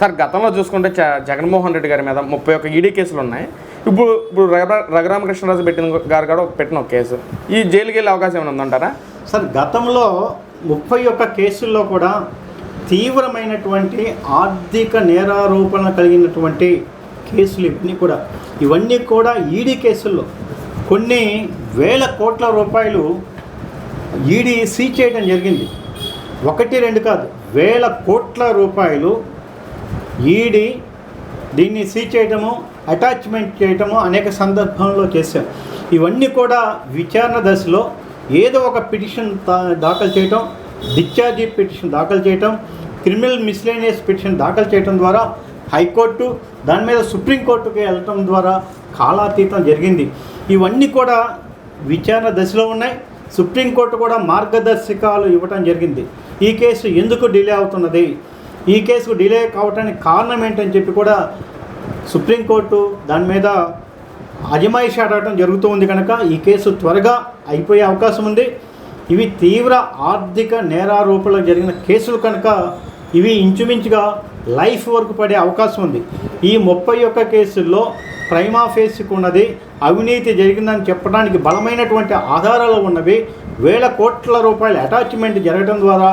Sir గతంలో చూసుకుంటే చ- జగన్మోహన్ రెడ్డి గారి మీద ముప్పై ఒక్క ఈడీ కేసులు ఉన్నాయి. ఇప్పుడు ఇప్పుడు రఘురామకృష్ణరాజు పెట్టిన గారు కూడా పెట్టిన ఒక కేసు. ఈ జైలుకి వెళ్ళే అవకాశం ఏమైనా ఉందంటారా? సార్ గతంలో ముప్పై ఒక్క కేసుల్లో కూడా తీవ్రమైనటువంటి ఆర్థిక నేరారోపణ కలిగినటువంటి కేసులు ఇవన్నీ కూడా. ఇవన్నీ కూడా ఈడీ కేసుల్లో. కొన్ని వేల కోట్ల రూపాయలు ఈడీ సీజ్ చేయడం జరిగింది. ఒకటి రెండు కాదు వేల కోట్ల రూపాయలు ఈడీ దీన్ని సీజ్ చేయటము అటాచ్మెంట్ చేయటము అనేక సందర్భంలో చేశాం ఇవన్నీ కూడా విచారణ దశలో ఏదో ఒక పిటిషన్ దాఖలు చేయటం డిశ్చార్జీ పిటిషన్ దాఖలు చేయటం క్రిమినల్ మిస్లేనియస్ పిటిషన్ దాఖలు చేయటం ద్వారా హైకోర్టు దాని మీద సుప్రీంకోర్టుకి వెళ్ళటం ద్వారా కాలాతీతం జరిగింది. ఇవన్నీ కూడా విచారణ దశలో ఉన్నాయి. సుప్రీంకోర్టు కూడా మార్గదర్శకాలు ఇవ్వటం జరిగింది. ఈ కేసు ఎందుకు డిలే అవుతున్నది? ఈ కేసు డిలే కావటానికి కారణం ఏంటని చెప్పి కూడా సుప్రీంకోర్టు దాని మీద అజమాయిషి ఆడటం జరుగుతూ ఉంది కనుక ఈ కేసు త్వరగా అయిపోయే అవకాశం ఉంది. ఇవి తీవ్ర ఆర్థిక నేరారోపణలు జరిగిన కేసులు కనుక ఇవి ఇంచుమించుగా లైఫ్ వరకు పడే అవకాశం ఉంది. ఈ ముప్పై ఒక్క కేసుల్లో ప్రైమా ఫేస్కి ఉన్నది అవినీతి జరిగిందని చెప్పడానికి బలమైనటువంటి ఆధారాలు ఉన్నవి. వేల కోట్ల రూపాయల అటాచ్మెంట్ జరగడం ద్వారా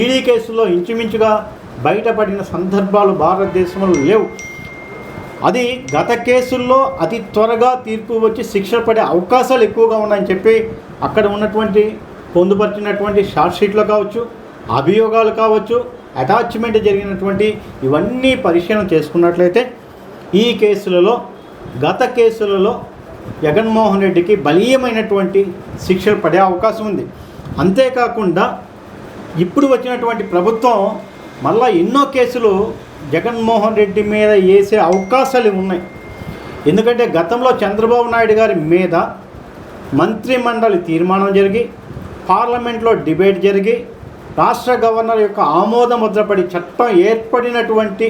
ఈడీ కేసుల్లో ఇంచుమించుగా బయటపడిన సందర్భాలు భారతదేశంలో లేవు. అది గత కేసుల్లో అతి త్వరగా తీర్పు వచ్చి శిక్ష పడే అవకాశాలు ఎక్కువగా ఉన్నాయని చెప్పి అక్కడ ఉన్నటువంటి పొందుపరిచినటువంటి షార్ట్ షీట్లు కావచ్చు అభియోగాలు కావచ్చు అటాచ్మెంట్ జరిగినటువంటి ఇవన్నీ పరిశీలన చేసుకున్నట్లయితే ఈ కేసులలో గత కేసులలో జగన్మోహన్ రెడ్డికి బలీయమైనటువంటి శిక్షలు పడే అవకాశం ఉంది. అంతేకాకుండా ఇప్పుడు వచ్చినటువంటి ప్రభుత్వం మళ్ళా ఎన్నో కేసులు జగన్మోహన్ రెడ్డి మీద వేసే అవకాశాలు ఉన్నాయి. ఎందుకంటే గతంలో చంద్రబాబు నాయుడు గారి మీద మంత్రిమండలి తీర్మానం జరిగి పార్లమెంట్లో డిబేట్ జరిగి రాష్ట్ర గవర్నర్ యొక్క ఆమోద ముద్రపడి చట్టం ఏర్పడినటువంటి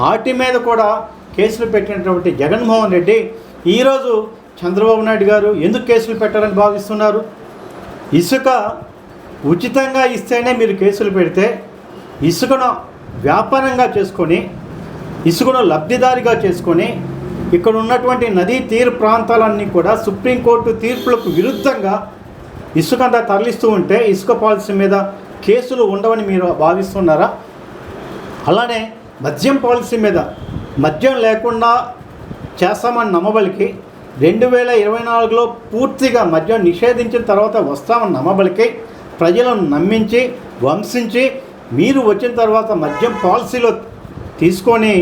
వాటి మీద కూడా కేసులు పెట్టినటువంటి జగన్మోహన్ రెడ్డి ఈరోజు చంద్రబాబు నాయుడు గారు ఎందుకు కేసులు పెట్టాలని భావిస్తున్నారు? ఇసుక ఉచితంగా ఇస్తేనే మీరు కేసులు పెడితే ఇసుకను వ్యాపారంగా చేసుకొని ఇసుకను లబ్ధిదారిగా చేసుకొని ఇక్కడ ఉన్నటువంటి నదీ తీర ప్రాంతాలన్నీ కూడా సుప్రీంకోర్టు తీర్పులకు విరుద్ధంగా ఇసుకంతా తరలిస్తూ ఉంటే ఇసుక పాలసీ మీద కేసులు ఉండవని మీరు భావిస్తున్నారా? అలానే మద్యం పాలసీ మీద మద్యం లేకుండా చేస్తామని నమ్మబలికి రెండు వేల ఇరవై నాలుగులో పూర్తిగా మద్యం నిషేధించిన తర్వాత వస్తామని నమ్మబలికి ప్రజలను నమ్మించి వంశించి మీరు వచ్చిన తర్వాత మద్యం పాలసీలో తీసుకొని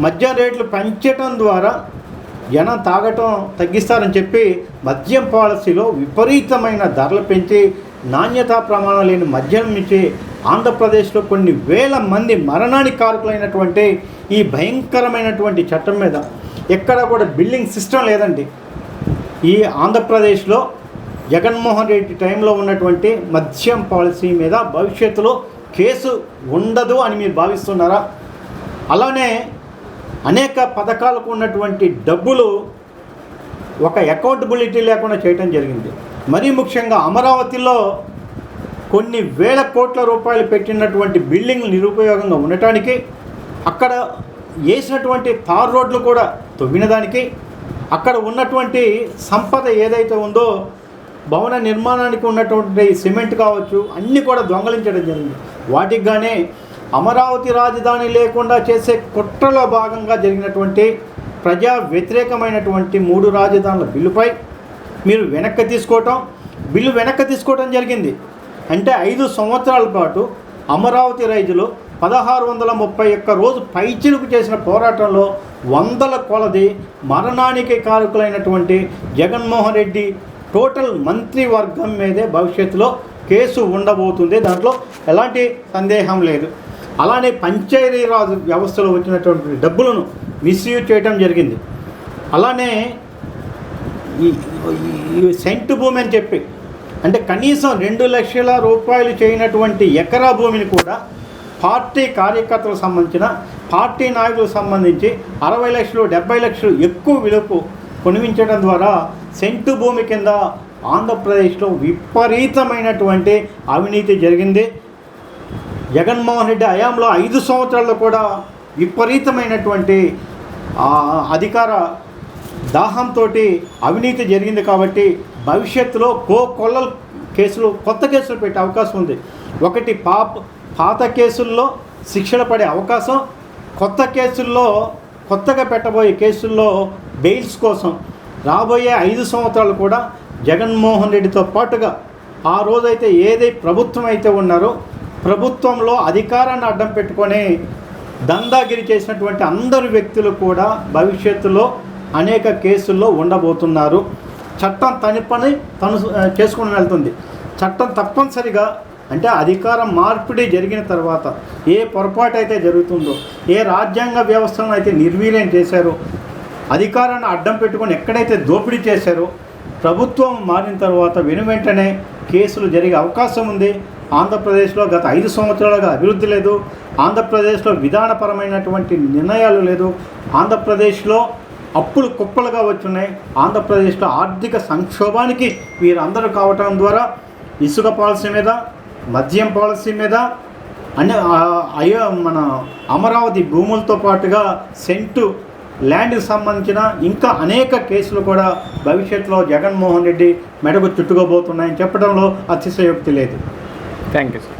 మద్యం రేట్లు పెంచటం ద్వారా జనం తాగటం తగ్గిస్తారని చెప్పి మద్యం పాలసీలో విపరీతమైన ధరలు పెంచి నాణ్యతా ప్రమాణం లేని మద్యం నుంచి ఆంధ్రప్రదేశ్లో కొన్ని వేల మంది మరణానికి కారకులైనటువంటి ఈ భయంకరమైనటువంటి చట్టం మీద ఎక్కడ కూడా బిల్డింగ్ సిస్టమ్ లేదండి. ఈ ఆంధ్రప్రదేశ్లో జగన్మోహన్ రెడ్డి టైంలో ఉన్నటువంటి మద్యం పాలసీ మీద భవిష్యత్తులో కేసు ఉండదు అని మీరు భావిస్తున్నారా? అలానే అనేక పథకాలకు ఉన్నటువంటి డబ్బులు ఒక అకౌంటబిలిటీ లేకుండా చేయటం జరిగింది. మరీ ముఖ్యంగా అమరావతిలో కొన్ని వేల కోట్ల రూపాయలు పెట్టినటువంటి బిల్డింగ్లు నిరుపయోగంగా ఉండటానికి అక్కడ వేసినటువంటి తార్ రోడ్లు కూడా తవ్వినదానికి అక్కడ ఉన్నటువంటి సంపద ఏదైతే ఉందో భవన నిర్మాణానికి ఉన్నటువంటి సిమెంట్ కావచ్చు అన్నీ కూడా దొంగలించడం జరిగింది. వాటికి కానీ అమరావతి రాజధాని లేకుండా చేసే కుట్రలో భాగంగా జరిగినటువంటి ప్రజా వ్యతిరేకమైనటువంటి మూడు రాజధానుల బిల్లుపై మీరు వెనక్కి తీసుకోవటం బిల్లు వెనక్కి తీసుకోవటం జరిగింది. అంటే ఐదు సంవత్సరాల పాటు అమరావతి రైతులు పదహారు వందల ముప్పై ఒక్క రోజు పైచిలుకు చేసిన పోరాటంలో వందల కొలది మరణానికి కారకులైనటువంటి జగన్మోహన్ రెడ్డి టోటల్ మంత్రివర్గం మీదే భవిష్యత్తులో కేసు ఉండబోతుంది. దాంట్లో ఎలాంటి సందేహం లేదు. అలానే పంచాయతీరాజ్ వ్యవస్థలో వచ్చినటువంటి డబ్బులను మిస్యూజ్ చేయడం జరిగింది. అలానే ఈ ఈ సెంటు భూమి అని చెప్పి అంటే కనీసం రెండు లక్షల రూపాయలు చేయనటువంటి ఎకరా భూమిని కూడా పార్టీ కార్యకర్తలకు సంబంధించిన పార్టీ నాయకులకు సంబంధించి అరవై లక్షలు డెబ్బై లక్షలు ఎక్కువ విలువకు కొనివించడం ద్వారా సెంటు భూమి కింద ఆంధ్రప్రదేశ్లో విపరీతమైనటువంటి అవినీతి జరిగింది. జగన్మోహన్ రెడ్డి హయాంలో ఐదు సంవత్సరాల్లో కూడా విపరీతమైనటువంటి అధికార దాహంతో అవినీతి జరిగింది కాబట్టి భవిష్యత్తులో కో కొల్లల కేసులు కొత్త కేసులు పెట్టే అవకాశం ఉంది. ఒకటి పాప పాత కేసుల్లో శిక్షలు పడే అవకాశం కొత్త కేసుల్లో కొత్తగా పెట్టబోయే కేసుల్లో బెయిల్స్ కోసం రాబోయే ఐదు సంవత్సరాలు కూడా జగన్మోహన్ రెడ్డితో పాటుగా ఆ రోజైతే ఏదై ప్రభుత్వం అయితే ఉన్నారో ప్రభుత్వంలో అధికారాన్ని అడ్డం పెట్టుకొని దందాగిరి చేసినటువంటి అందరు వ్యక్తులు కూడా భవిష్యత్తులో అనేక కేసుల్లో ఉండబోతున్నారు. చట్టం తన పని తను చేసుకుని వెళ్తుంది. చట్టం తప్పనిసరిగా అంటే అధికారం మార్పిడి జరిగిన తర్వాత ఏ పొరపాటు అయితే జరుగుతుందో ఏ రాజ్యాంగ వ్యవస్థను అయితే నిర్వీర్యం చేశారో అధికారాన్ని అడ్డం పెట్టుకొని ఎక్కడైతే దోపిడీ చేశారో ప్రభుత్వం మారిన తర్వాత వెను వెంటనే కేసులు జరిగే అవకాశం ఉంది. ఆంధ్రప్రదేశ్లో గత ఐదు సంవత్సరాలుగా అభివృద్ధి లేదు. ఆంధ్రప్రదేశ్లో విధానపరమైనటువంటి నిర్ణయాలు లేదు. ఆంధ్రప్రదేశ్లో అప్పులు కుప్పలుగా వచ్చున్నాయి. ఆంధ్రప్రదేశ్లో ఆర్థిక సంక్షోభానికి వీరందరూ కావటం ద్వారా ఇసుక పాలసీ మీద మద్యం పాలసీ మీద అన్ని ఆ- అయ్యో మన అమరావతి భూములతో పాటుగా సెంటు ల్యాండ్కి సంబంధించిన ఇంకా అనేక కేసులు కూడా భవిష్యత్తులో జగన్మోహన్ రెడ్డి మెడకు చుట్టుకోబోతున్నాయని చెప్పడంలో అతిశయోక్తి లేదు. Thank you sir